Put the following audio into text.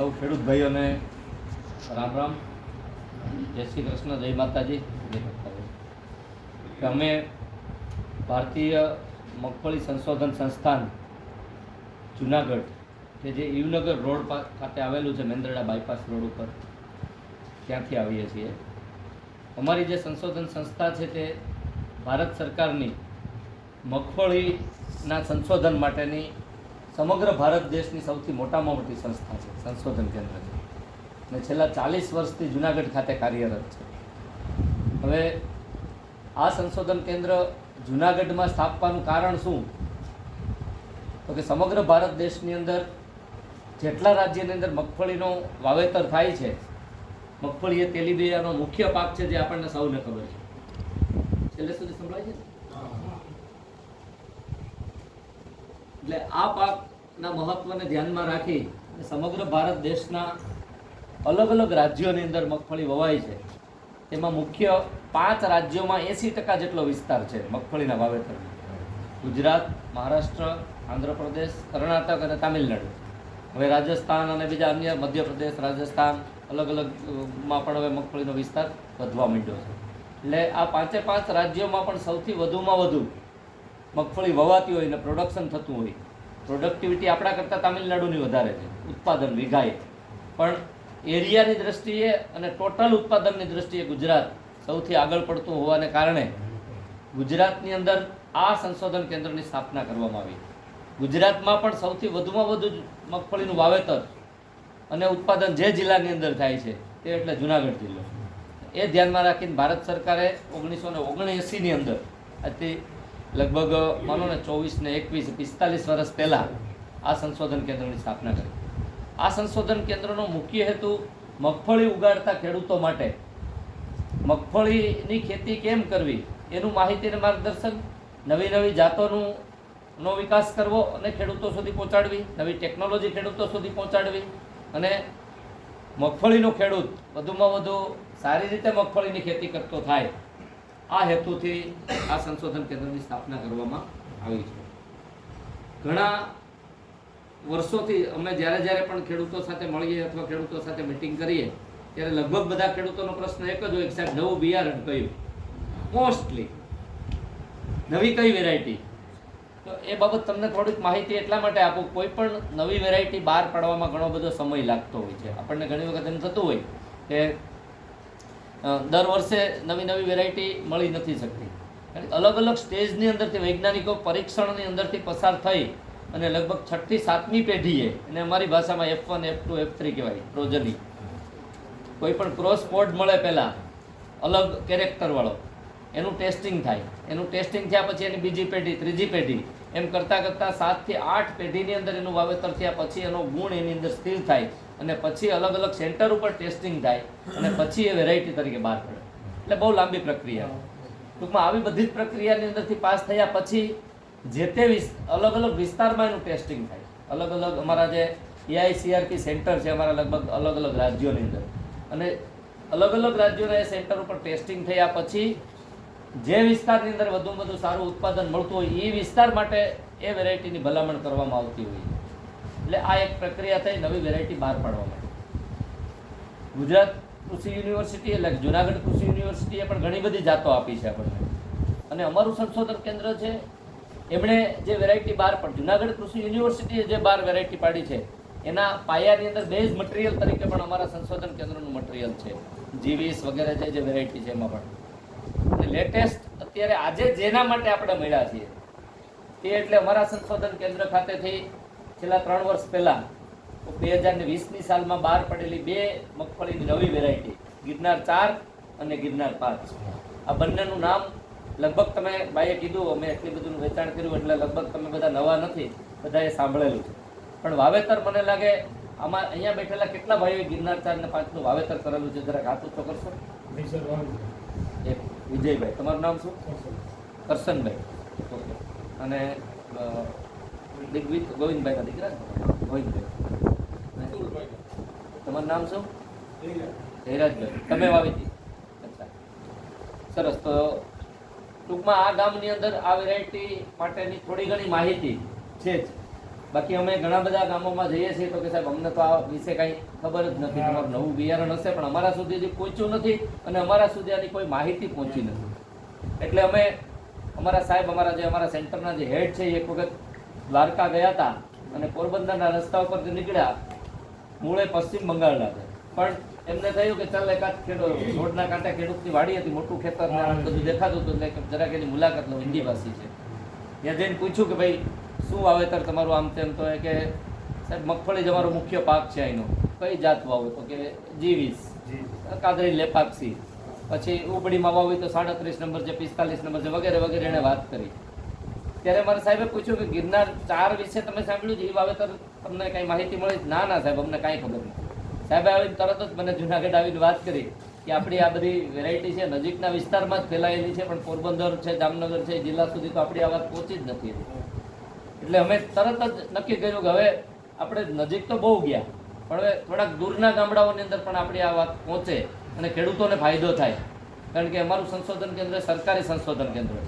સૌ ખેડૂત ભાઈઓને રામ રામ. જય શ્રી કૃષ્ણ, જય માતાજી. જય અમે ભારતીય મગફળી સંશોધન સંસ્થાન જુનાગઢ, કે જે યુનગર રોડ ખાતે આવેલું છે, મેંદરડા બાયપાસ રોડ ઉપર, ત્યાંથી આવીએ છીએ. અમારી જે સંશોધન સંસ્થા છે તે ભારત સરકારની મગફળીના સંશોધન માટેની સમગ્ર ભારત દેશની સૌથી મોટામાં મોટી સંસ્થા છે સંશોધન કેન્દ્ર છે. અને છેલ્લા ચાલીસ વર્ષથી જુનાગઢ ખાતે કાર્યરત છે. હવે આ સંશોધન કેન્દ્ર જુનાગઢમાં સ્થાપવાનું કારણ શું? તો કે સમગ્ર ભારત દેશની અંદર જેટલા રાજ્યની અંદર મગફળીનો વાવેતર થાય છે મગફળી એ તેલીબિયાનો મુખ્ય પાક છે જે આપણને સૌને ખબર છે. છેલ્લે સુધી સંભળાય છે એટલે આ પાકના મહત્વને ધ્યાનમાં રાખી સમગ્ર ભારત દેશના અલગ અલગ રાજ્યોની અંદર મગફળી વવાય છે. તેમાં મુખ્ય પાંચ રાજ્યોમાં એંસી ટકા જેટલો વિસ્તાર છે મગફળીના વાવેતર ગુજરાત, મહારાષ્ટ્ર, આંધ્રપ્રદેશ, કર્ણાટક અને તામિલનાડુ. હવે રાજસ્થાન અને બીજા અન્ય મધ્યપ્રદેશ, રાજસ્થાન અલગ અલગમાં પણ હવે મગફળીનો વિસ્તાર વધવા માંડ્યો છે. એટલે આ પાંચે પાંચ રાજ્યોમાં પણ સૌથી વધુમાં વધુ મગફળી વવાતી હોય અને પ્રોડક્શન થતું હોય પ્રોડક્ટિવિટી આપણા કરતાં તામિલનાડુની વધારે છે, ઉત્પાદન વીઘાએ પણ એરિયાની દ્રષ્ટિએ અને ટોટલ ઉત્પાદનની દ્રષ્ટિએ ગુજરાત સૌથી આગળ પડતું હોવાને કારણે ગુજરાતની અંદર આ સંશોધન કેન્દ્રની સ્થાપના કરવામાં આવી. ગુજરાતમાં પણ સૌથી વધુમાં વધુ મગફળીનું વાવેતર અને ઉત્પાદન જે જિલ્લાની અંદર થાય છે, તે એટલે જુનાગઢ જિલ્લો. એ ધ્યાનમાં રાખીને ભારત સરકારે ઓગણીસો ને ઓગણએંસીની અંદર, આજથી લગભગ, માનો ને ચોવીસ ને એકવીસ, પિસ્તાલીસ વર્ષ પહેલાં આ સંશોધન કેન્દ્રની સ્થાપના કરી. આ સંશોધન કેન્દ્રનો મુખ્ય હેતુ મગફળી ઉગાડતા ખેડૂતો માટે. મગફળીની ખેતી કેમ કરવી? એનું માહિતી અને માર્ગદર્શન, નવી નવી જાતોનું, નો વિકાસ કરવો અને ખેડૂતો સુધી પહોંચાડવી, નવી ટેકનોલોજી ખેડૂતો સુધી પહોંચાડવી અને મગફળીનો ખેડૂત વધુમાં વધુ સારી રીતે મગફળીની ખેતી કરતો થાય. આ હેતુથી આ સંશોધન કેન્દ્રની સ્થાપના કરવામાં આવી છે. ઘણા વર્ષોથી અમે જ્યારે જ્યારે પણ ખેડૂતો સાથે મળીએ અથવા ખેડૂતો સાથે મિટિંગ કરીએ, ત્યારે લગભગ બધા ખેડૂતોનો પ્રશ્ન એક જ હોય, સાહેબ, નવું બિયારણ કયું? મોસ્ટલી નવી કઈ વેરાયટી તો એ બાબત તમને થોડીક માહિતી એટલા માટે આપું, કોઈ પણ નવી વેરાયટી બહાર પાડવામાં ઘણો બધો સમય લાગતો હોય છે. આપણને ઘણી વખત એમ થતું હોય કે દર વર્ષે નવી નવી વેરાયટી મળી નથી શકતી. અલગ અલગ સ્ટેજની અંદરથી, વૈજ્ઞાનિકો પરીક્ષણની અંદરથી પસાર થઈ અને લગભગ છઠ્ઠી સાતમી પેઢીએ અને અમારી ભાષામાં F one F two F three કહેવાય પ્રોજની કોઈ પણ ક્રોસ પોડ મળે પહેલાં, અલગ કેરેક્ટરવાળો એનું ટેસ્ટિંગ થાય. એનું ટેસ્ટિંગ થયા પછી એની બીજી પેઢી, ત્રીજી પેઢી એમ કરતાં કરતાં સાતથી આઠ પેઢીની અંદર એનું વાવેતર થયા પછી એનો ગુણ એની અંદર સ્થિર થાય અને પછી અલગ અલગ સેન્ટર ઉપર ટેસ્ટિંગ થાય અને પછી એ વેરાયટી તરીકે બહાર પડે. એટલે બહુ લાંબી પ્રક્રિયા. ટૂંકમાં આવી બધી જ પ્રક્રિયાની અંદરથી પાસ થયા પછી જે તે અલગ અલગ વિસ્તારમાં એનું ટેસ્ટિંગ થાય. અલગ અલગ અમારા જે એઆઈસીઆરપી સેન્ટર છે અમારા લગભગ અલગ અલગ રાજ્યોની અંદર. અને અલગ અલગ રાજ્યોના એ સેન્ટર ઉપર ટેસ્ટિંગ થયા પછી જે વિસ્તારની અંદર વધુમાં વધુ સારું ઉત્પાદન મળતું હોય એ વિસ્તાર માટે એ વેરાયટીની ભલામણ કરવામાં આવતી હોય. એટલે આ એક પ્રક્રિયા થઈ નવી વેરાયટી બહાર પાડવા માટે. ગુજરાત કૃષિ યુનિવર્સિટી એટલે જુનાગઢ કૃષિ યુનિવર્સિટીએ પણ ઘણી બધી જાતો આપી છે આપણને. અને અમારું સંશોધન કેન્દ્ર છે, એમણે જે વેરાયટી બહાર પણ જુનાગઢ કૃષિ યુનિવર્સિટીએ જે બાર વેરાયટી પાડી છે, એના પાયાની અંદર બેઝ મટીરિયલ તરીકે પણ અમારા સંશોધન કેન્દ્રનું મટીરિયલ છે. જીવીસ વગેરે જે વેરાયટી છે એમાં પણ. લેટેસ્ટ અત્યારે આજે જેના માટે આપણે મળ્યા છીએ તે એટલે અમારા સંશોધન કેન્દ્ર ખાતેથી છેલ્લા ત્રણ વર્ષ પહેલાં બે હજાર ને વીસની સાલમાં બહાર પડેલી બે મગફળીની નવી વેરાયટી ગિરનાર ચાર અને ગિરનાર પાંચ. આ બંનેનું નામ લગભગ તમે ભાઈએ કીધું અમે એટલી બધું વેચાણ કર્યું એટલે લગભગ તમે બધા નવા નથી બધાએ સાંભળેલું છે. પણ વાવેતર મને લાગે આમાં અહીંયા બેઠેલા કેટલા ભાઈઓએ ગિરનાર ચાર ને પાંચનું વાવેતર કરેલું છે જરાક હાથ ઊંચો કરશો? એક. વિજયભાઈ, તમારું નામ શું? કરશનભાઈ ઓકે અને દિગ્વિજ ગોવિંદભાઈના દીકરા? ગોવિંદભાઈ. તમારું નામ શું? ધૈરાજભાઈ. તમે વાવી હતી? અચ્છા. સરસ. તો ટૂંકમાં આ ગામની અંદર આ વેરાયટી માટેની થોડી ઘણી માહિતી છે જ. બાકી અમે ઘણા બધા ગામોમાં જઈએ છીએ તો કે સાહેબ, અમને તો આ વિશે કાંઈ ખબર જ નથી, તમારું નવું બિયારણ હશે, પણ અમારા સુધી હજી પહોંચ્યું નથી અને અમારા સુધી આની કોઈ માહિતી પહોંચી નથી. એટલે અમે અમારા સાહેબ, અમારા જે અમારા સેન્ટરના જે હેડ છે એક વખત દ્વારકા ગયા હતા અને પોરબંદરના રસ્તા ઉપર જે નીકળ્યા, મૂળે પશ્ચિમ બંગાળના છે. પણ એમને થયું કે ચાલ એકાદ ખેડૂત રોડના કાંઠે ખેડૂતની વાડી હતી, મોટું ખેતર બધું દેખાતું હતું, એટલે જરાક એની મુલાકાત લો, હિન્દી ભાષી છે. ત્યાં જઈને પૂછ્યું કે ભાઈ શું વાવેતર તમારું આમ તેમ તો કે, સાહેબ, મગફળી જ અમારો મુખ્ય પાક છે અહીંનો કઈ જાત વાવો તો કે જીવીસ કાદરી લેપાક્ષી. પછી ઉબડીમાં વાવી તો સાડત્રીસ નંબર છે, પિસ્તાલીસ નંબર છે, વગેરે વગેરે એણે વાત કરી. ત્યારે મારા સાહેબે પૂછ્યું કે ગિરનાર ચાર વિશે તમે સાંભળ્યું છે એ વાવેતર તમને કાંઈ માહિતી મળી ના ના, સાહેબ, અમને કાંઈ ખબર નહીં સાહેબે આવીને તરત જ મને જુનાગઢ આવીને વાત કરી કે આપણી આ બધી વેરાયટી છે, નજીકના વિસ્તારમાં જ ફેલાયેલી છે, પણ પોરબંદર છે, જામનગર છે જિલ્લા સુધી તો આપણી આ વાત પહોંચી જ નથી. એટલે અમે તરત જ નક્કી કર્યું કે હવે આપણે નજીક તો બહુ ગયા, પણ હવે થોડાક દૂરના ગામડાઓની અંદર પણ આપણી આ વાત પહોંચે અને ખેડૂતોને ફાયદો થાય. કારણ કે અમારું સંશોધન કેન્દ્ર સરકારી સંશોધન કેન્દ્ર